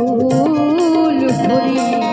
ফুল Hari